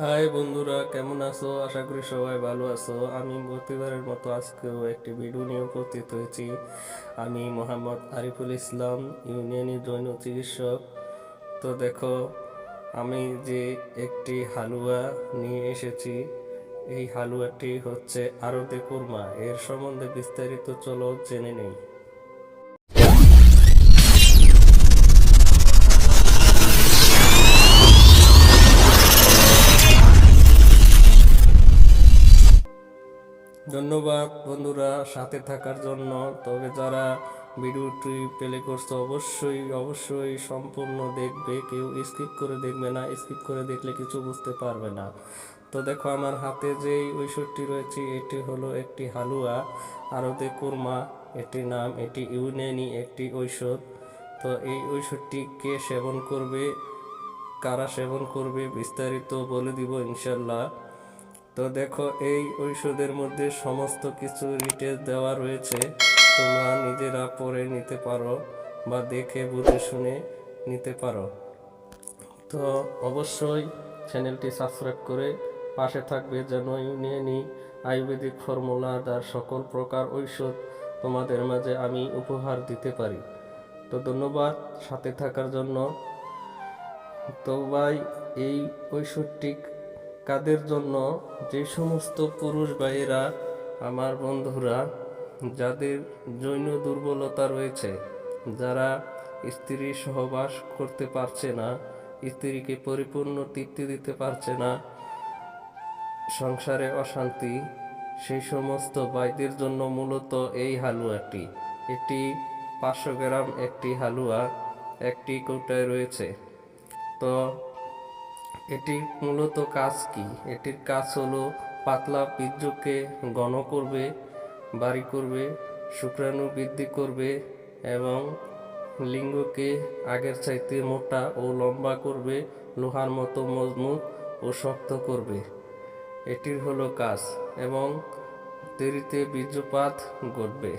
High বন্ধুরা, কেমন আছো? আশা করি সবাই ভালো আছো। আমি প্রতিবারের মতো আজকেও একটি ভিডিও নিয়ে উপস্থিত হয়েছি। আমি মোহাম্মদ আরিফুল ইসলাম ইউনিয়নি জৈন চিকিৎসক। তো দেখো, আমি যে একটি হালুয়া নিয়ে এসেছি, এই হালুয়াটি হচ্ছে আরতে কুরমা। এর সম্বন্ধে বিস্তারিত চলো জেনে নেই। ধন্যবাদ বন্ধুরা সাথে থাকার জন্য। তবে যারা ভিডিওটি প্লে করছে, অবশ্যই অবশ্যই সম্পূর্ণ দেখবে। কেউ স্কিপ করে দেখবে না, স্কিপ করে দেখলে কিছু বুঝতে পারবে না। তো দেখো, আমার হাতে যেই ঐশ্বরটি রয়েছে, এটি হলো একটি হালুয়া, আরতে কুরমা, এটির নাম, এটি ইউনানি একটি ঔষধ তো এই ঔষধটি কে সেবন করবে, কারা সেবন করবে বিস্তারিত বলে দিব ইনশাল্লাহ। তো দেখো, এই ঔষধের মধ্যে সমস্ত কিছু ডিটেলস দেওয়া রয়েছে। তোমরা নিজেরা পড়ে নিতে পারো বা দেখে, বুঝে, শুনে নিতে পারো। তো অবশ্যই চ্যানেলটি সাবস্ক্রাইব করে পাশে থাকবে যেন ইউনিয়নি আয়ুর্বেদিক ফর্মুলা তার সকল প্রকার ঔষধ তোমাদের মাঝে আমি উপহার দিতে পারি। তো ধন্যবাদ সাথে থাকার জন্য। তো ভাই, এই ঔষধটি কাদের জন্য যে সমস্ত পুরুষ ভাইয়েরা, আমার বন্ধুরা, যাদের জৈন দুর্বলতা রয়েছে, যারা স্ত্রী সহবাস করতে পারছে না, স্ত্রীকে পরিপূর্ণ তৃপ্তি দিতে পারছে না, সংসারে অশান্তি, সেই সমস্ত ভাইদের জন্য মূলত এই হালুয়াটি। এটি পাঁচশো গ্রাম একটি হালুয়া, একটি কৌটায় রয়েছে। তো এটির মূলত কাজ কি? এটির কাজ হলো, পাতলা বীর্যকে ঘন করবে, বাড়ি করবে, শুক্রাণু বৃদ্ধি করবে এবং লিঙ্গকে আগের চাইতে মোটা ও লম্বা করবে, লোহার মতো মজবুত ও শক্ত করবে। এটির হলো কাজ এবং দেরিতে বীর্যপাত ঘটবে।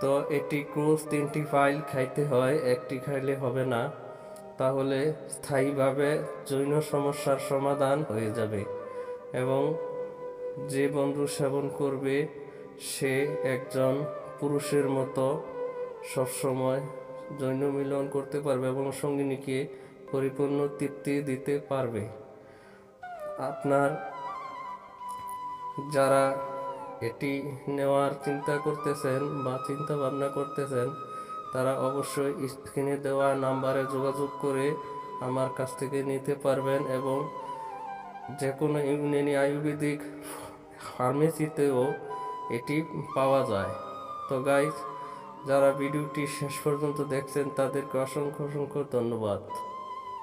তো এটি ক্রোজ তিনটি ফাইল খাইতে হয়, একটি খাইলে হবে না। তাহলে স্থায়ীভাবে জৈন সমস্যার সমাধান হয়ে যাবে এবং যে বন্ধু সেবন করবে, সে একজন পুরুষের মতো সবসময় জৈন মিলন করতে পারবে এবং সঙ্গিনীকে পরিপূর্ণ তৃপ্তি দিতে পারবে। আপনার যারা এটি নেওয়ার চিন্তা করতেছেন বা চিন্তা ভাবনা করতেছেন তারা অবশ্যই স্ক্রিনে দেওয়া নাম্বারে যোগাযোগ করে আমার কাছ থেকে নিতে পারবেন এবং যে কোনো ইউনিয়নি আয়ুর্বেদিক ফার্মেসিতেও এটি পাওয়া যায়। তো গাইজ যারা ভিডিওটি শেষ পর্যন্ত দেখছেন, তাদেরকে অসংখ্য অসংখ্য ধন্যবাদ।